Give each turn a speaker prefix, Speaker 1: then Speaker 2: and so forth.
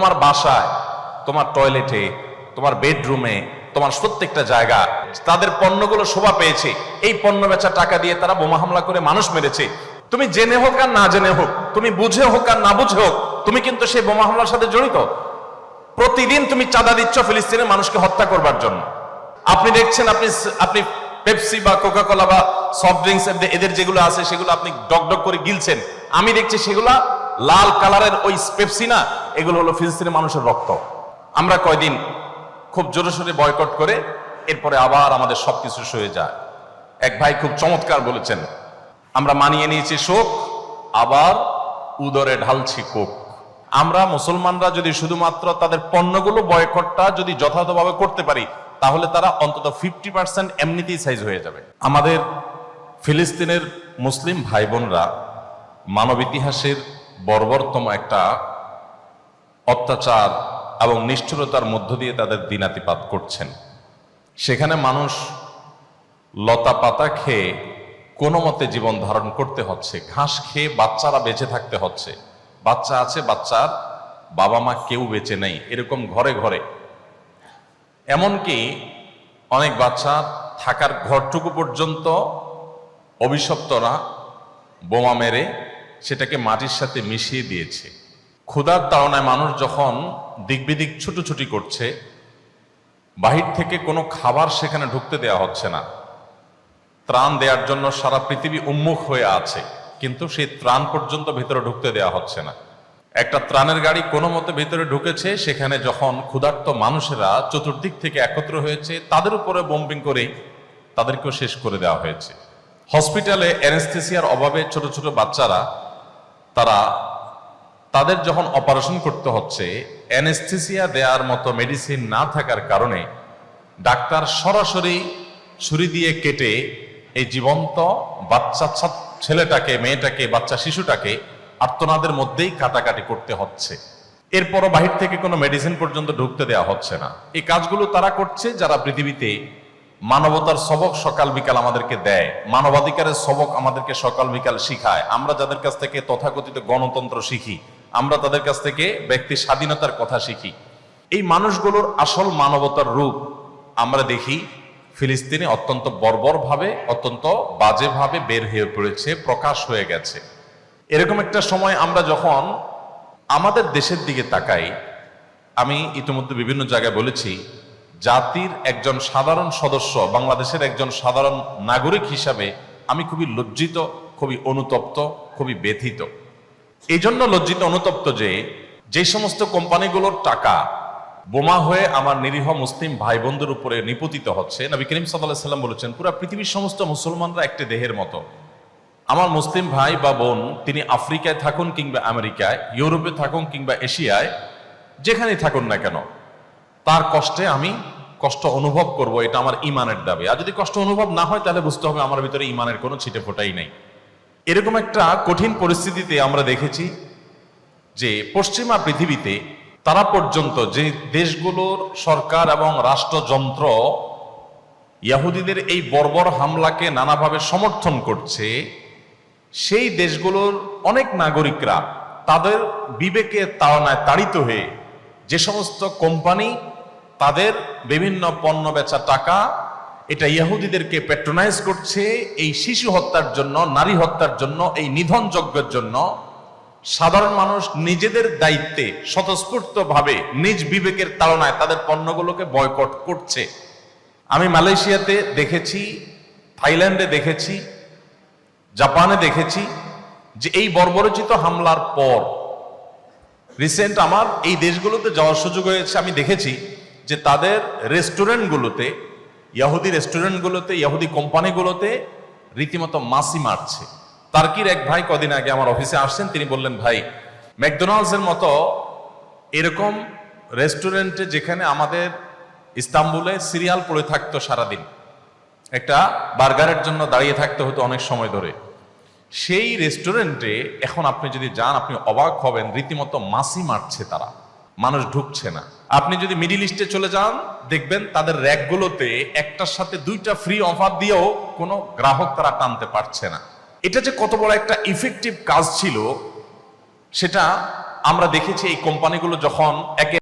Speaker 1: তোমার বাসায়, তোমার টয়লেটে তোমার বেডরুমে তোমার প্রত্যেকটা জায়গা তাদের পণ্যগুলো শোভা পেয়েছে। এই পণ্য বেচা টাকা দিয়ে তারা বোমা হামলা করে মানুষ মেরেছে। তুমি জেনে হোক আর না জেনে হোক, তুমি বুঝে হোক আর না বুঝে হোক, তুমি কিন্তু সেই বোমা হামলার সাথে জড়িত। প্রতিদিন তুমি চাঁদা দিচ্ছ ফিলিস্তিনের মানুষকে হত্যা করবার জন্য। আপনি দেখছেন, আপনি আপনি পেপসি বা কোকা কোলা বা সফট ড্রিঙ্কস এদের যেগুলো আছে, সেগুলো আপনি ডক ডক করে গিলছেন। আমি দেখছি সেগুলা লাল কালারের ওই পেপসি না এগুলো হলো ফিলিস্তিনের মানুষের রক্ত। আমরা কয়দিন খুব জোরে সোরে বয়কট করে, এরপরে আবার আমাদের সবকিছু সয়ে যায়। এক ভাই খুব চমৎকার বলেছেন, আমরা মানিয়ে নিয়েছি শোক, আবার উদরে ঢালছি কোক। আমরা মুসলমানরা যদি শুধুমাত্র তাদের পণ্যগুলো বয়কটটা যদি যথাযথভাবে করতে পারি, তাহলে তারা অন্তত ফিফটি পার্সেন্ট এমনিতেই সাইজ হয়ে যাবে। আমাদের ফিলিস্তিনের মুসলিম ভাই বোনরা মানব ইতিহাসের বর্বরতম একটা অত্যাচার এবং নিষ্ঠুরতার মধ্য দিয়ে তাদের দিনাতিপাত করছেন। সেখানে মানুষ লতা পাতা খেয়ে কোনো মতে জীবন ধারণ করতে হচ্ছে, ঘাস খেয়ে বাচ্চারা বেঁচে থাকতে হচ্ছে। বাচ্চা আছে, বাচ্চার বাবা মা কেউ বেঁচে নেই, এরকম ঘরে ঘরে। এমনকি অনেক বাচ্চা থাকার ঘরটুকু পর্যন্ত অভিশপ্তরা বোমা মেরে সেটাকে মাটির সাথে মিশিয়ে দিয়েছে। ক্ষুধার তাড়নায় মানুষ যখন দিকবিদিক ছুটোছুটি করছে, বাহির থেকে কোনো খাবার সেখানে ঢুকতে দেওয়া হচ্ছে না। ত্রাণ দেওয়ার জন্য সারা পৃথিবী উন্মুখ হয়ে আছে, কিন্তু সেই ত্রাণ পর্যন্ত ভেতরে ঢুকতে দেওয়া হচ্ছে না। একটা ত্রাণের গাড়ি কোনো মতে ভেতরে ঢুকেছে, সেখানে যখন ক্ষুধার্ত মানুষেরা চতুর্দিক থেকে একত্র হয়েছে, তাদের উপরে বোম্বিং করে তাদেরকেও শেষ করে দেওয়া হয়েছে। হসপিটালে অ্যানেস্থেসিয়ার অভাবে ছোট ছোট বাচ্চারা তারা তাদের যখন অপারেশন করতে হচ্ছে অ্যানেস্থেসিয়া দেওয়ার মতো মেডিসিন না থাকার কারণে ডাক্তার সরাসরি ছুরি দিয়ে কেটে এই জীবন্ত বাচ্চা ছেলেটাকে, মেয়েটাকে, বাচ্চা শিশুটাকে আর্তনাদের মধ্যেই কাটাকাটি করতে হচ্ছে। এরপরও বাহির থেকে কোনো মেডিসিন পর্যন্ত ঢুকতে দেওয়া হচ্ছে না। এই কাজগুলো তারা করছে, যারা পৃথিবীতে মানবতার সবক সকাল বিকাল আমাদেরকে দেয়। মানবাধিকারের সবক আমাদেরকে সকাল বিকাল শিখায়। আমরা যাদের কাছ থেকে তথাকথিত গণতন্ত্র শিখি, আমরা তাদের কাছ থেকে ব্যক্তি স্বাধীনতার কথা শিখি। এই মানুষগুলোর আসল মানবতার রূপ আমরা দেখি ফিলিস্তিনে অত্যন্ত বর্বরভাবে, অত্যন্ত বাজেভাবে বের হয়ে পড়েছে, প্রকাশ হয়ে গেছে। এরকম একটা সময় আমরা যখন আমাদের দেশের দিকে তাকাই, আমি ইতিমধ্যে বিভিন্ন জায়গায় বলেছি জাতির একজন সাধারণ সদস্য, বাংলাদেশের একজন সাধারণ নাগরিক হিসাবে আমি খুবই লজ্জিত, খুবই অনুতপ্ত, খুবই ব্যথিত। এই জন্য লজ্জিত, অনুতপ্ত যে যে সমস্ত কোম্পানিগুলোর টাকা বোমা হয়ে আমার নিরীহ মুসলিম ভাই বোনদের উপরে নিপতিত হচ্ছে, নবী করিম সাল্লাম বলেছেন, পুরো পৃথিবীর সমস্ত মুসলমানরা একটি দেহের মতো। আমার মুসলিম ভাই বা বোন, তিনি আফ্রিকায় থাকুন কিংবা আমেরিকায়, ইউরোপে থাকুন কিংবা এশিয়ায়, যেখানেই থাকুন না কেন তার কষ্টে আমি কষ্ট অনুভব করব, এটা আমার ইমানের দাবি। আর যদি কষ্ট অনুভব না হয়, তাহলে বুঝতে হবে আমার ভিতরে ইমানের কোনো ছিটে ফোটাই নেই। এরকম একটা কঠিন পরিস্থিতিতে আমরা দেখেছি যে পশ্চিমা পৃথিবীতে তারা পর্যন্ত যে দেশগুলোর সরকার এবং রাষ্ট্রযন্ত্র ইয়াহুদিদের এই বর্বর হামলাকে নানাভাবে সমর্থন করছে, সেই দেশগুলোর অনেক নাগরিকরা তাদের বিবেকে তাড়নায় তাড়িত হয়ে যে সমস্ত কোম্পানি তাদের বিভিন্ন পণ্য বেচা টাকা, এটা ইহুদিদেরকে প্যাট্রোনাইজ করছে, এই শিশু হত্যার জন্য, নারী হত্যার জন্য, এই নিধন যজ্ঞের জন্য। সাধারণ মানুষ নিজেদের দায়িত্বে স্বতঃস্ফূর্ত ভাবে নিজ বিবেকের তাড়নায় তাদের পণ্যগুলোকে বয়কট করছে। আমি মালয়েশিয়াতে দেখেছি, থাইল্যান্ডে দেখেছি, জাপানে দেখেছি যে এই বর্বরচিত হামলার পর রিসেন্ট আমার এই দেশগুলোতে যাওয়ার সুযোগ হয়েছে, আমি দেখেছি যে তাদের রেস্টুরেন্টগুলোতে, ইয়াহুদি রেস্টুরেন্টগুলোতে, ইয়াহুদি কোম্পানিগুলোতে রীতিমতো মাসি মারছে। তার্কির এক ভাই কদিন আগে আমার অফিসে আসছেন, তিনি বললেন, ভাই ম্যাকডোনাল্ডস এর মতো এরকম রেস্টুরেন্টে যেখানে আমাদের ইস্তাম্বুলে সিরিয়াল পড়ে থাকতো সারাদিন, একটা বার্গারের জন্য দাঁড়িয়ে থাকতে হতো অনেক সময় ধরে। সেই রেস্টুরেন্টে এখন আপনি যদি যান, আপনি অবাক হবেন, রীতিমতো মাসি মারছে তারা। মানুষ ঢুকছে না। আপনি যদি মিডিল ইস্টে চলে যান, দেখবেন তাদের র্যাকগুলোতে একটার সাথে দুইটা ফ্রি অফার দিয়েও কোনো গ্রাহক তারা টানতে পারছে না। এটা যে কত বড় একটা ইফেক্টিভ কাজ ছিল, সেটা আমরা দেখেছি এই কোম্পানিগুলো যখন একে